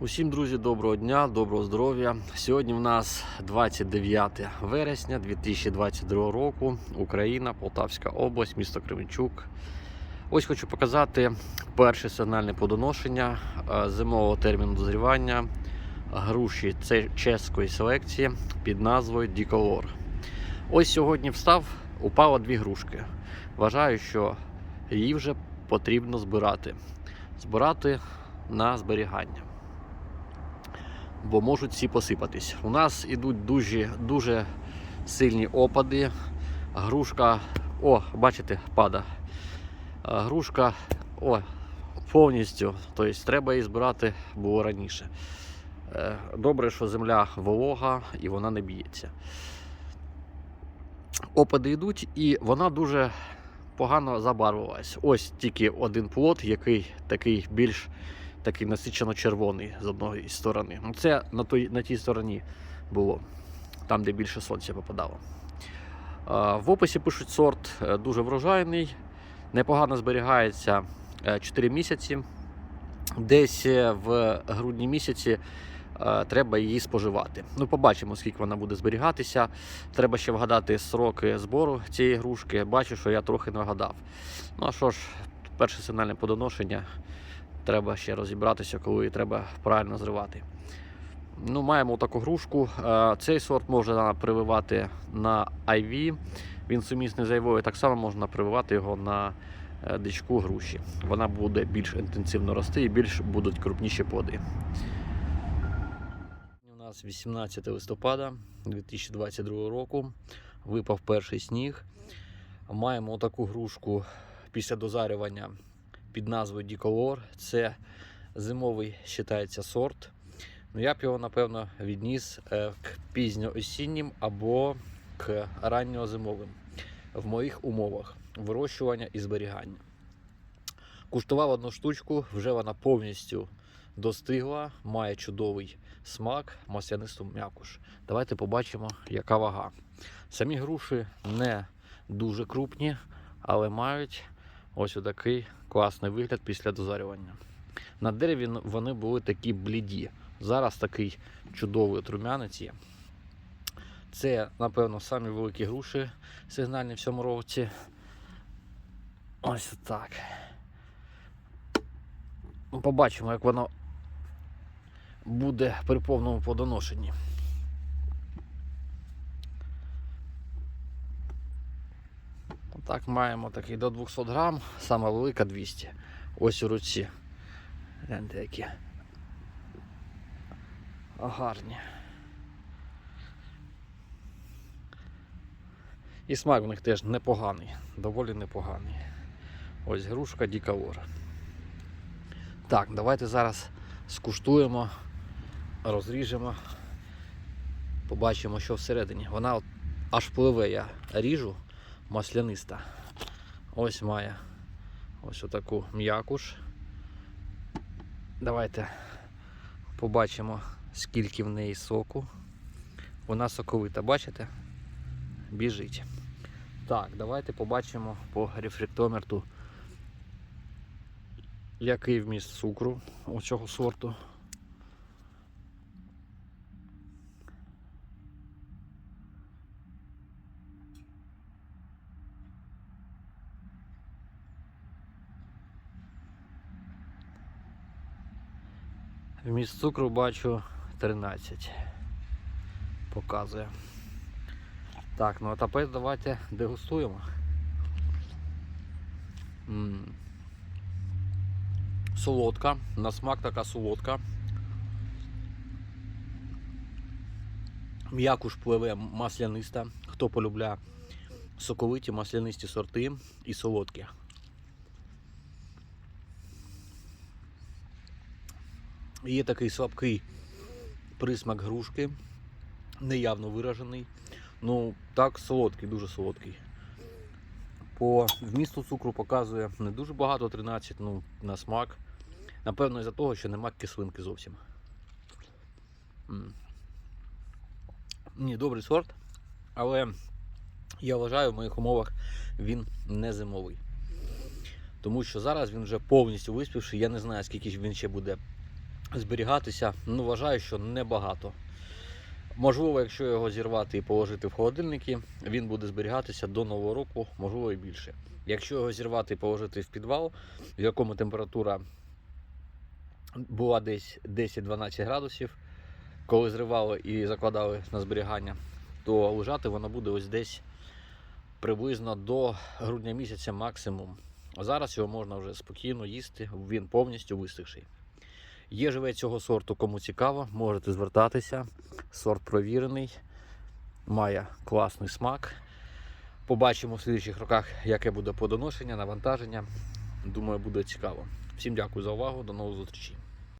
Усім, друзі, доброго дня, доброго здоров'я. Сьогодні в нас 29 вересня 2022 року. Україна, Полтавська область, місто Кременчук. Ось хочу показати перше сигнальне подоношення е, зимового терміну дозрівання груші чеської селекції під назвою Діколор. Ось сьогодні встав, упало дві грушки. Вважаю, що її вже потрібно збирати. Збирати на зберігання бо можуть всі посипатись. У нас ідуть дуже, дуже сильні опади. Грушка, о, бачите, пада. Грушка о, повністю. Тобто треба її збирати було раніше. Е, Добре, що земля волога і вона не б'ється. Опади йдуть, і вона дуже погано забарвилась. Ось тільки один плод, який такий більш такий насичено червоний з одної сторони. Ну, Це на, той, на тій стороні було, там, де більше сонця попадало. В описі пишуть сорт е, дуже врожайний, непогано зберігається е, 4 місяці. Десь е, в грудні місяці е, треба її споживати. Ну, побачимо, скільки вона буде зберігатися. Треба ще вгадати сроки збору цієї грушки. Бачу, що я трохи не вгадав. Ну а що ж, перше сигнальне подоношення треба ще розібратися, коли треба правильно зривати. Ну, Маємо таку грушку. Е, Цей сорт можна прививати на IV. Він сумісний з айвою. Так само можна прививати його на е, дичку груші. Вона буде більш інтенсивно рости і більш будуть крупніші плоди. У нас 18 листопада 2022 року. Випав перший сніг. Маємо таку грушку після дозарювання під назвою Діколор. Це зимовий вважається сорт. Ну, я б його, напевно, відніс е, к пізньоосіннім або к ранньозимовим в моїх умовах вирощування і зберігання. Куштував одну штучку, вже вона повністю достигла, має чудовий смак, маслянисту м'якуш. Давайте побачимо, яка вага. Самі груші не дуже крупні, але мають ось такий класний вигляд після дозарювання. На дереві вони були такі бліді. Зараз такий чудовий отрумянець є. Це, напевно, самі великі груші сигнальні в цьому році. Ось так. Побачимо, як воно буде при повному подоношенні. Так, маємо такий до 200 грам, сама велика 200. Ось у руці. Гляньте які. Гарні. І смак в них теж непоганий, доволі непоганий. Ось грушка Дікалор. Так, давайте зараз скуштуємо, розріжемо, побачимо, що всередині. Вона от аж пливе, я ріжу масляниста. Ось має ось отаку м'якуш. Давайте побачимо, скільки в неї соку. Вона соковита, бачите? Біжить. Так, давайте побачимо по рефрактометру, який вміст цукру у цього сорту. Вміст цукру бачу 13. Показує. Так, ну а тепер давайте дегустуємо. М. Солодка, на смак така солодка. М'якуш пливе масляниста. Хто полюбляє соковиті маслянисті сорти і солодкі. Є такий слабкий присмак грушки, неявно виражений. Ну, так, солодкий, дуже солодкий. По вмісту цукру показує не дуже багато, 13, ну, на смак. Напевно, із-за того, що нема кислинки зовсім. Ні, добрий сорт, але я вважаю, в моїх умовах він не зимовий. Тому що зараз він вже повністю виспівший. Я не знаю, скільки він ще буде зберігатися, ну вважаю, що небагато. Можливо, якщо його зірвати і положити в холодильники, він буде зберігатися до нового року, можливо і більше. Якщо його зірвати і положити в підвал, в якому температура була десь 10-12 градусів, коли зривали і закладали на зберігання, то лежати воно буде ось десь приблизно до грудня місяця максимум. Зараз його можна вже спокійно їсти, він повністю вистигший. Є живе цього сорту, кому цікаво, можете звертатися. Сорт провірений, має класний смак. Побачимо в слідчих роках, яке буде подоношення, навантаження. Думаю, буде цікаво. Всім дякую за увагу. До нових зустрічей.